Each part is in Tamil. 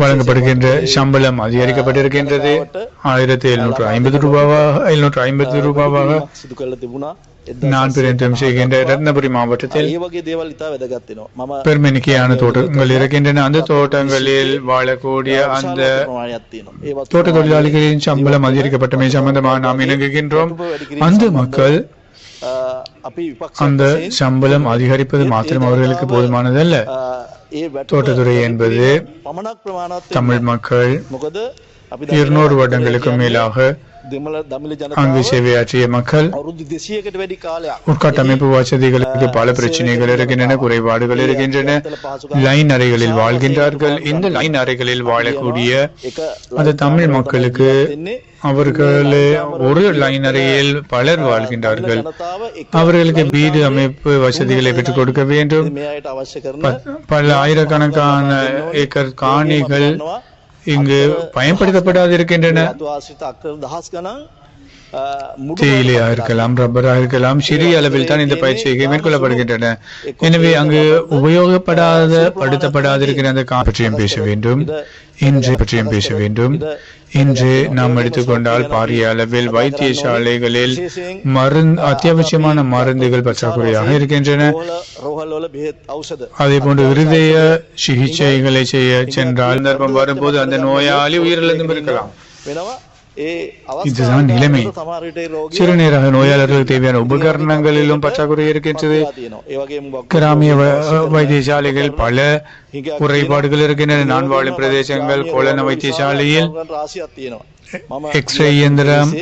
வழங்கப்படுகின்ற சம்பளம் அதிகரிக்கப்பட்டிருக்கின்றது ஆயிரத்தி எழுநூற்று ஐம்பது ரூபாவாக எழுநூற்று ஐம்பது ரூபாவாக நான் பிரயத்தனம் செய்கின்ற ரத்னபுரி மாவட்டத்தில் பெருமெண்ணிக்கையான தோட்டங்கள் இருக்கின்றன அந்த தோட்டங்களில் வாழக்கூடிய அந்த தோட்ட தொழிலாளிகளின் சம்பளம் அதிகரிக்கப்பட்டமை சம்பந்தமாக நாம் இணங்குகின்றோம் அந்த மக்கள் அந்த சம்பளம் அதிகரிப்பது மாத்திரம் அவர்களுக்கு போதுமானதல்ல தோட்டத்துறை என்பது தமிழ் மக்கள் இருநூறு வருடங்களுக்கும் மேலாக දෙමළ දමිළ அங்கு ජනතාව சேவையாற்றிய மக்கள் අවුරුදු 200කට වැඩි කාලයක් உட்கட்டமைப்பு வசதிகளுக்கு பல பிரச்சனைகள் இருக்கின்றன குறைபாடுகள் இருக்கின்றன லைன் அறைகளில் வாழ்கின்றார்கள் இந்த லைன் அறைகளில் வாழக்கூடிய එක அந்த தமிழ் மக்களுக்கு දෙන්නේ அவர்கள் ஒரு லைன் அறையில் பலர் வாழ்கின்றார்கள் ජනතාව එක அவர்களுக்கு வீடு அமைப்பு வசதிகளை பெற்றுக் கொடுக்க வேண்டும் මේ අයට අවශ්‍ය කරන ப- பல ஆயிரக்கணக்கான ஏக்கர் காணிகள் இங்கு பயன்படுத்தப்படாது இருக்கின்றன தேயிலையா இருக்கலாம் ரப்பரா இருக்கலாம் சிறிய அளவில் தான் இந்த பயிற்சியை மேற்கொள்ளப்படுகின்றன. எனவே அங்கு உபயோகப்படாத படுத்தப்படாதிருக்கிற அந்த பற்றியும் பேச வேண்டும். இன்று பற்றியும் பேச வேண்டும். இன்று நாம் எடுத்துக்கொண்டால் பாரிய அளவில் வைத்தியசாலைகளில் மருந்து அத்தியாவசியமான மருந்துகள் பற்றாக்குறையாக இருக்கின்றன. அதே போன்று இருதய சிகிச்சைகளை செய்ய சென்றால் சந்தர்ப்பம் வரும்போது அந்த நோயாளி உயிரிழந்தும் இருக்கலாம். இதுதான் நிலைமை சிறுநீரக நோயாளர்கள் தேவையான உபகரணங்களிலும் பற்றாக்குறை இருக்கின்றது கிராமிய வைத்தியசாலைகள் பல குறைபாடுகள் இருக்கின்றன நான் வாழும் பிரதேசங்கள் கோலன வைத்தியசாலையில் எக்ஸ்ரே இயந்திரம்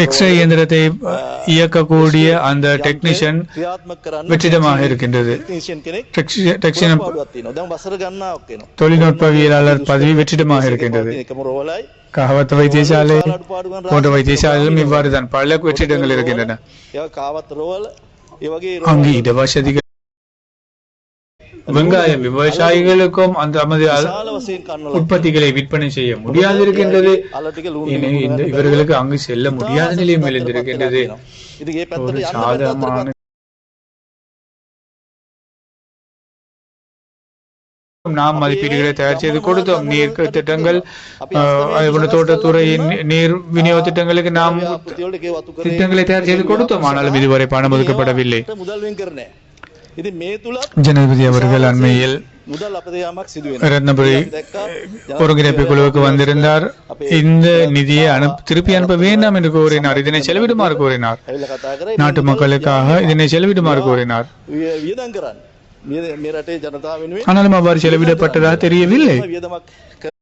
எக்ஸ்ரே இயந்திரத்தை இயக்கக்கூடிய அந்த டெக்னீஷியன் வெற்றிடமாக இருக்கின்றது தொழில்நுட்பவியலாளர் பதவி வெற்றிடமாக இருக்கின்றது காவத் வைத்தியசாலை போன்ற வைத்தியசாலையிலும் இவ்வாறுதான். பல வெற்றிடங்கள் இருக்கின்றன. அங்கு இட வசதிகள் வெங்காயம் விவசாயிகளுக்கும் அந்த நமது உற்பத்திகளை விற்பனை செய்ய முடியாது இவர்களுக்கு அங்கு செல்ல முடியாத நிலையும் எழுந்திருக்கின்றது. சாதகமான நாம் மதிப்பீடுகளை தயார் செய்து கொடுத்தோம். நீர் திட்டங்கள் தோட்டத்துறையின் நீர் விநியோக திட்டங்களுக்கு நாம் திட்டங்களை தயார் செய்து கொடுத்தோம். ஆனாலும் இதுவரை பணம் ஒதுக்கப்படவில்லை. ஜனாதிபதி அவர்கள் அண்மையில் ரத்னபுரி ஒருங்கிணைப்பு குழுவுக்கு வந்திருந்தார். இந்த நிதியை திருப்பி அனுப்ப வேண்டாம் என்று கூறினார். இதனை செலவிடுமாறு கூறினார். நாட்டு மக்களுக்காக இதனை செலவிடுமாறு கூறினார். මේ මේ රටේ ජනතාව වෙනුවෙන් ஆனாலும் அவ்வாறு செலவிடப்பட்டதாக தெரியவில்லை වියදමක් කර-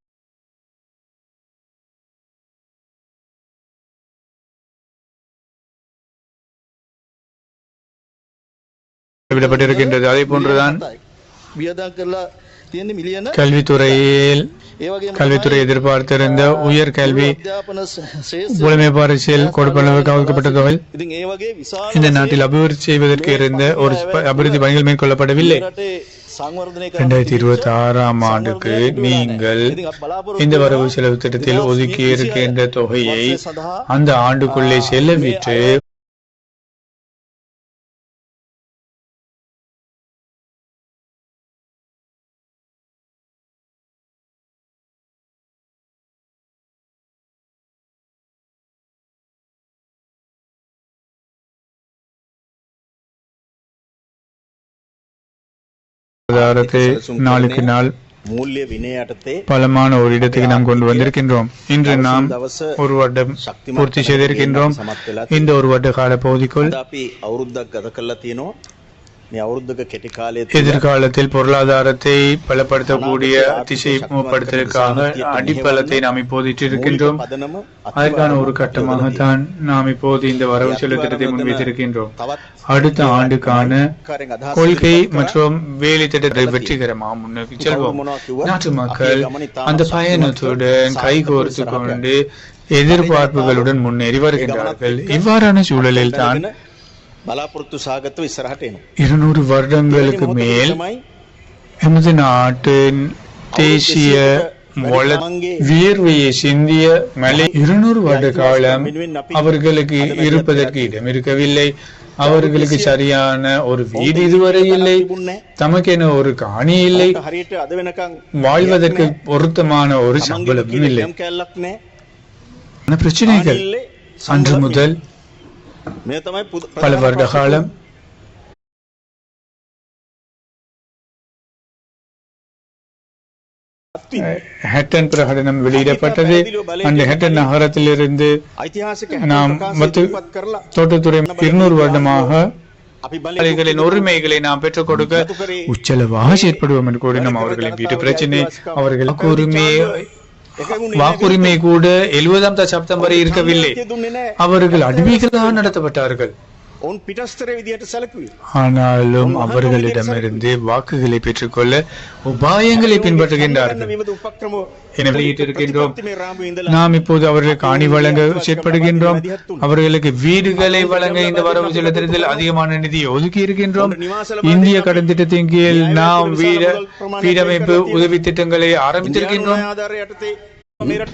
செலவிடப்பட்டிருக்கின்றது அதே போன்றுதான் වියදම් කරලා තියෙන්නේ මිලියන கல்வித்துறையில் கல்வித்துறை எதிர்பார்த்திருந்த உயர் கல்வி புலமை பரிசில் கொடுப்பனவு கவனிக்கப்பட்ட தொகை இந்த நாட்டில் அபிவிருத்தி செய்வதற்கு இருந்த ஒரு அபிவிருத்தி பணிகள் மேற்கொள்ளப்படவில்லை இரண்டாயிரத்தி இருபத்தி ஆறாம் ஆண்டுக்கு நீங்கள் இந்த வரவு செலவு திட்டத்தில் ஒதுக்கி இருக்கின்ற தொகையை அந்த ஆண்டுக்குள்ளே செல்லவிட்டு பொருளாதாரத்தை நாளுக்கு நாள் பலமான ஒரு இடத்துக்கு நாம் கொண்டு வந்திருக்கின்றோம். இன்று நாம் ஒரு வருடம் பூர்த்தி செய்திருக்கின்றோம். இந்த ஒரு வருட கால பகுதிக்குள் எதிர்காலத்தில் பொருளாதாரத்தை பலப்படுத்தக்கூடிய அதிசயப்படுத்தலுக்காக அடிப்பலத்தை நாம் இப்போது இட்டிருக்கின்றோம் அதற்கான ஒரு கட்டமாக தான் நாம் இப்போது இந்த வரவு செலவு திட்டத்தை முன்வைத்திருக்கின்றோம் அடுத்த ஆண்டுக்கான கொள்கை மற்றும் வேலை திட்டத்தை வெற்றிகரமாக முன்னோக்கி செல்வோம் நாட்டு மக்கள் அந்த பயணத்துடன் கைகோர்த்து கொண்டு எதிர்பார்ப்புகளுடன் முன்னேறி வருகின்றார்கள் இவ்வாறான சூழலில் தான் இருநூறு வருடங்களுக்கு மேல் எமது நாட்டின் தேசிய வியர்வையை சிந்திய மலை இருநூறு வருட காலம் அவர்களுக்கு இருப்பதற்கு இடம் இருக்கவில்லை அவர்களுக்கு சரியான ஒரு வீடு இதுவரை இல்லை தமக்கென ஒரு காணி இல்லை வாழ்வதற்கு பொருத்தமான ஒரு சம்பளமும் இல்லை பிரச்சனைகள் அன்று முதல் මේ තමයි පුද- பல வருட காலம் ஹேட்டன் பிரகடனம் வெளியிடப்பட்டது அந்த ஹேட்டன் நகரத்திலிருந்து ඓතිහාසික நாம் ප්‍රකාශය மத்து ඉදිරිපත් කරලා தோட்டத்துறை இருநூறு வருடமாக අපි බලය விவசாயிகளின் உரிமைகளை நாம் பெற்றுக் கொடுக்க உச்சலவாக செயற்படுவோம் என்று கூறி நாம் அவர்களின் வீட்டு பிரச்சனை அவர்கள் வாக்குரிமை வாக்குரிமை கூட எழுபதாம் தசாப்தம் வரை இருக்கவில்லை. அவர்கள் அடிமைகளாக நடத்தப்பட்டார்கள். உன் பிடஸ்தரை ஆனாலும் அவர்களிடமிருந்து வாக்குகளை பெற்றுக்கொள்ள உபாயங்களை பின்பற்றுகின்றார்கள். எனவே இருக்கின்றோம் நாம் இப்போது அவர்களுக்கு அணி வழங்க செயற்படுகின்றோம். அவர்களுக்கு வீடுகளை வழங்க இந்த வரவு செலுத்துறதில் அதிகமான நிதியை ஒதுக்கி இருக்கின்றோம் இந்திய கடன் திட்டத்தின் கீழ் நாம் வீட வீடமைப்பு உதவி திட்டங்களை ஆரம்பித்திருக்கின்றோம்.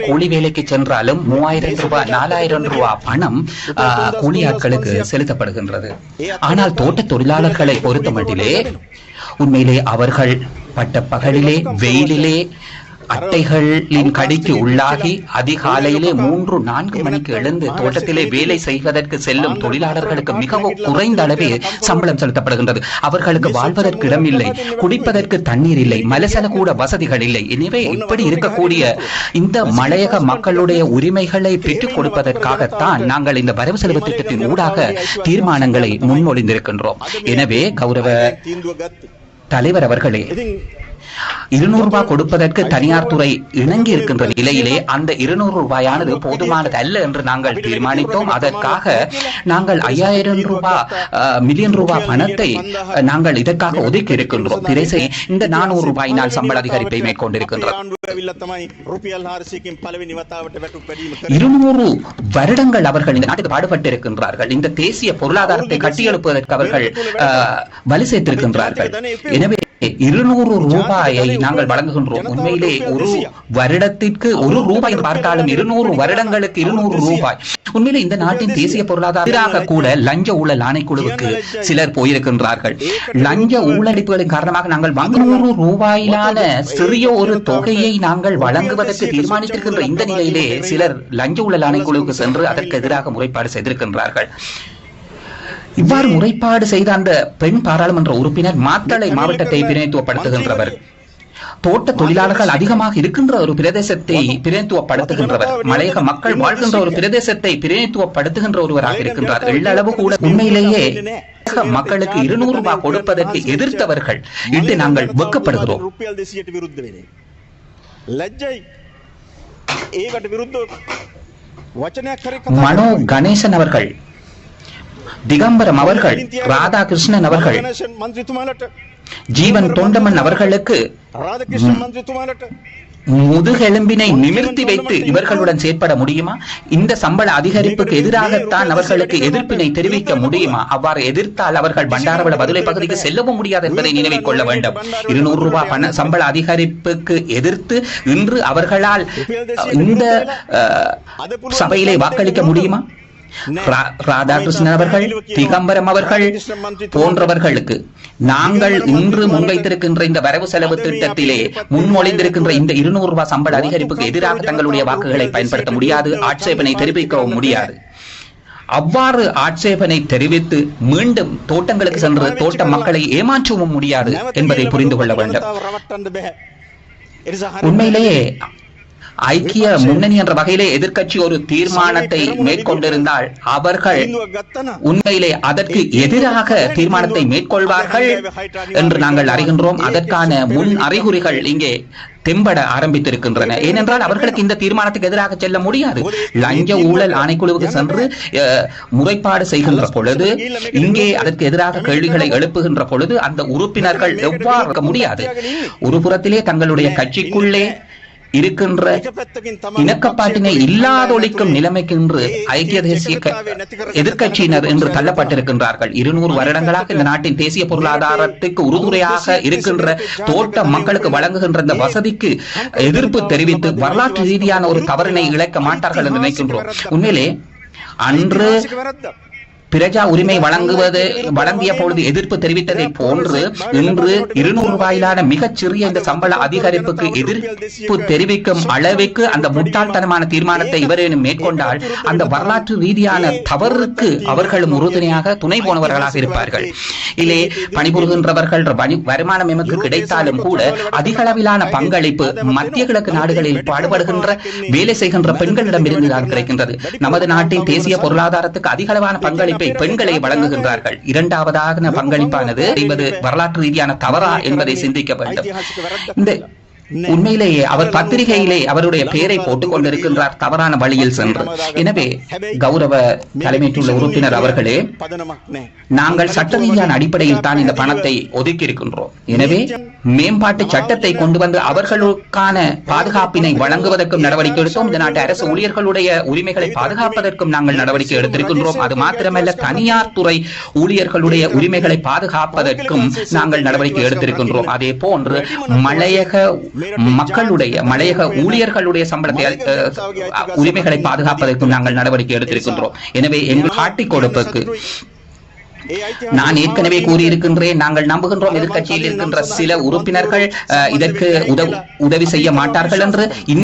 கூலி வேலைக்கு சென்றாலும் மூவாயிரம் ரூபாய் நாலாயிரம் ரூபாய் பணம் கூலி ஆட்களுக்கு செலுத்தப்படுகின்றது. ஆனால் தோட்ட தொழிலாளர்களை பொறுத்தமட்டிலே உண்மையிலே அவர்கள் பட்ட பகலிலே வெயிலிலே அட்டைகளின் கடிக்கு உள்ளாகி அதிகாலையிலே மூன்று நான்கு மணிக்கு எழுந்து தோட்டத்திலே வேலை செய்வதற்கு செல்லும் தொழிலாளர்களுக்கு மிகவும் குறைந்த அளவே சம்பளம் செலுத்தப்படுகின்றது. அவர்களுக்கு வாழ்வதற்கு இடம் இல்லை குடிப்பதற்கு தண்ணீர் இல்லை மலசல கூட வசதிகள் இல்லை. எனவே இப்படி இருக்கக்கூடிய இந்த மலையக மக்களுடைய உரிமைகளை பெற்றுக் கொடுப்பதற்காகத்தான் நாங்கள் இந்த வரவு செலவு திட்டத்தின் ஊடாக தீர்மானங்களை முன்மொழிந்திருக்கின்றோம் எனவே கௌரவ தலைவர் அவர்களே இருநூறு ரூபாய் கொடுப்பதற்கு தனியார் துறை இணங்கி இருக்கின்ற நிலையிலே அந்த இருநூறு ரூபாயானது போதுமானது அல்ல என்று நாங்கள் தீர்மானித்தோம். அதற்காக நாங்கள் ஐயாயிரம் ரூபாய் மில்லியன் ரூபாய் பணத்தை நாங்கள் இதற்காக ஒதுக்கி இருக்கின்றோம். திரைசை இந்த நானூறு ரூபாயினால் சம்பள அதிகரிப்பை மேற்கொண்டிருக்கின்றோம். இருநூறு வருடங்கள் அவர்கள் இந்த நாட்டுக்கு பாடுபட்டிருக்கின்றார்கள். இந்த தேசிய பொருளாதாரத்தை கட்டியெழுப்பதற்கு அவர்கள் வலு சேர்த்திருக்கின்றார்கள். எனவே இருநூறு ரூபாயை நாங்கள் வழங்குகின்றோம் உண்மையிலே ஒரு வருடத்திற்கு ஒரு ரூபாய் பார்த்தாலும் இருநூறு வருடங்களுக்கு இருநூறு ரூபாய். உண்மையிலே இந்த நாட்டின் தேசிய பொருளாதார கூட லஞ்ச ஊழல் ஆணைக்குழுவுக்கு சிலர் போயிருக்கின்றார்கள். லஞ்ச ஊழலிப்புகளின் காரணமாக நாங்கள் நூறு ரூபாயிலான சிறிய ஒரு தொகையை நாங்கள் வழங்குவதற்கு தீர்மானித்திருக்கின்ற இந்த நிலையிலே சிலர் லஞ்ச ஊழல் ஆணைக்குழுவுக்கு சென்று அதற்கு எதிராக முறைப்பாடு செய்திருக்கின்றார்கள். இவ்வாறு முறைப்பாடு செய்த அந்த பெண் பாராளுமன்ற உறுப்பினர் மாத்தளை மாவட்டத்தை பிரதிநிதித்துவப்படுத்துகின்றவர் தோட்ட தொழிலாளர்கள் அதிகமாக இருக்கின்ற ஒரு பிரதேசத்தை பிரதிநிதித்துவப்படுத்துகின்றவர் மலையக மக்கள் வாழ்கின்ற ஒரு பிரதேசத்தை பிரதிநிதித்துவப்படுத்துகின்ற ஒருவராக இருக்கின்றார். எள்ளளவு கூட உண்மையிலேயே மக்களுக்கு இருநூறு ரூபாய் கொடுப்பதற்கு எதிர்த்தவர்கள். இன்று நாங்கள் வெக்கப்படுகிறோம் மனோ கணேசன் அவர்கள் திகம்பரம் அவர்கள் ராதாகிருஷ்ணன் அவர்கள் ஜீவன் தொண்டமன் அவர்களுக்கு முதுகெலும்பினை நிமிர்த்தி வைத்து இவர்களுடன் செயற்பட முடியுமா? இந்த சம்பள அதிகரிப்புக்கு எதிராகத்தான் அவர்களுக்கு எதிர்ப்பினை தெரிவிக்க முடியுமா? அவ்வாறு எதிர்த்தால் அவர்கள் பண்டாரவள பதிலை பகுதிக்கு செல்லவும் முடியாது என்பதை நினைவில் கொள்ள வேண்டும். இருநூறு ரூபாய் பண சம்பள அதிகரிப்புக்கு எதிர்த்து இன்று அவர்களால் இந்த சபையிலே வாக்களிக்க முடியுமா? ராதாகிருஷ்ணன் அவர்கள் திகம்பரம் அவர்கள் போன்றவர்களுக்கு நாங்கள் இன்று முன்வைத்திருக்கின்ற இந்த வரவு செலவு திட்டத்திலே முன்மொழிந்திருக்கின்ற இந்த இருநூறு ரூபாய் சம்பள அதிகரிப்புக்கு எதிராக தங்களுடைய வாக்குகளை பயன்படுத்த முடியாது. ஆட்சேபனை தெரிவிக்கவும் முடியாது அவ்வாறு ஆட்சேபனை தெரிவித்து மீண்டும் தோட்டங்களுக்கு சென்று தோட்ட மக்களை ஏமாற்றவும் முடியாது என்பதை புரிந்து கொள்ள வேண்டும் உண்மையிலேயே ஐக்கிய முன்னணி என்ற வகையிலே எதிர்கட்சி ஒரு தீர்மானத்தை மேற்கொண்டிருந்தால் அவர்கள் உண்மையிலே அதற்கு எதிராக தீர்மானத்தை மேற்கொள்வார்கள் என்று நாங்கள் அறிகின்றோம். அதற்கான முன் அறிகுறிகள் இங்கே தெம்பட ஆரம்பித்திருக்கின்றன. ஏனென்றால் அவர்களுக்கு இந்த தீர்மானத்துக்கு எதிராக செல்ல முடியாது. லஞ்ச ஊழல் ஆணைக்குழுவுக்கு சென்று முறைப்பாடு செய்கின்ற பொழுது இங்கே அதற்கு எதிராக கேள்விகளை எழுப்புகின்ற பொழுது அந்த உறுப்பினர்கள் எவ்வாறு முடியாது. ஒரு புறத்திலே தங்களுடைய கட்சிக்குள்ளே இருக்கின்ற இணக்கப்பாட்டினை இல்லாதொழிக்கும் நிலைமைக்கு என்று ஐக்கிய தேசிய எதிர்கட்சியினர் என்று தள்ளப்பட்டிருக்கின்றார்கள். இருநூறு வருடங்களாக இந்த நாட்டின் தேசிய பொருளாதாரத்துக்கு உறுதுணையாக இருக்கின்ற தோட்ட மக்களுக்கு வழங்குகின்ற இந்த வசதிக்கு எதிர்ப்பு தெரிவித்து வரலாற்று ரீதியான ஒரு தவறினை இழைக்க மாட்டார்கள் என்று நினைக்கின்றோம். உண்மையிலே அன்று பிரஜா உரிமை வழங்குவது வழங்கிய பொழுது எதிர்ப்பு தெரிவித்ததை போன்று இன்று இருநூறு ரூபாயிலான மிகச் சிறிய இந்த சம்பள அதிகரிப்புக்கு எதிர்ப்பு தெரிவிக்கும் அளவுக்கு அந்த முட்டாள்தனமான தீர்மானத்தை இவரேனும் மேற்கொண்டால் அந்த வரலாற்று ரீதியான தவறுக்கு அவர்களும் உறுதுணையாக துணை போனவர்களாக இருப்பார்கள். இதிலே பணிபுரிகின்றவர்கள் வருமானம் எமக்கு கிடைத்தாலும் கூட அதிக அளவிலான பங்களிப்பு மத்திய கிழக்கு நாடுகளில் பாடுபடுகின்ற வேலை செய்கின்ற பெண்களிடம் இருந்துதான் கிடைக்கின்றது. நமது நாட்டின் தேசிய பொருளாதாரத்துக்கு அதிக அளவான பங்களிப்பு பெண்களை வழங்குகின்றார்கள். இரண்டாவதாக பங்களிப்பானது என்பது வரலாற்று ரீதியான தவறா என்பதை சிந்திக்க வேண்டும். இந்த உண்மையிலேயே அவர் பத்திரிகையிலே அவருடைய பெயரை போட்டுக் கொண்டிருக்கின்றார் தவறான வழியில் சென்று. எனவே கௌரவ தலைமைத்துள்ள உறுப்பினர் அவர்களே நாங்கள் சட்ட ரீதியான அடிப்படையில் தான் இந்த பணத்தை ஒதுக்கி இருக்கின்றோம் எனவே மேம்பாட்டு சட்டத்தை கொண்டு வந்து அவர்களுக்கான பாதுகாப்பினை வழங்குவதற்கும் நடவடிக்கை எடுத்தோம். இந்த நாட்டு அரசு ஊழியர்களுடைய உரிமைகளை பாதுகாப்பதற்கும் நாங்கள் நடவடிக்கை எடுத்திருக்கின்றோம். அது மாத்திரமல்ல தனியார் துறை ஊழியர்களுடைய உரிமைகளை பாதுகாப்பதற்கும் நாங்கள் நடவடிக்கை எடுத்திருக்கின்றோம். அதே போன்று மலையக மக்களுடைய மலையக ஊழியர்களுடைய சம்பளத்தை உரிமைகளை பாதுகாப்பதற்கும் நாங்கள் நடவடிக்கை எடுத்திருக்கின்றோம். எனவே எங்கள் காட்டிக் கொடுப்புக்கு நான் ஏற்கனவே கூறியிருக்கின்றேன் நாங்கள் நம்புகின்றோம் எதிர்க்கட்சியில் இருக்கின்ற சில உறுப்பினர்கள் இதற்கு உதவி செய்ய மாட்டார்கள் என்று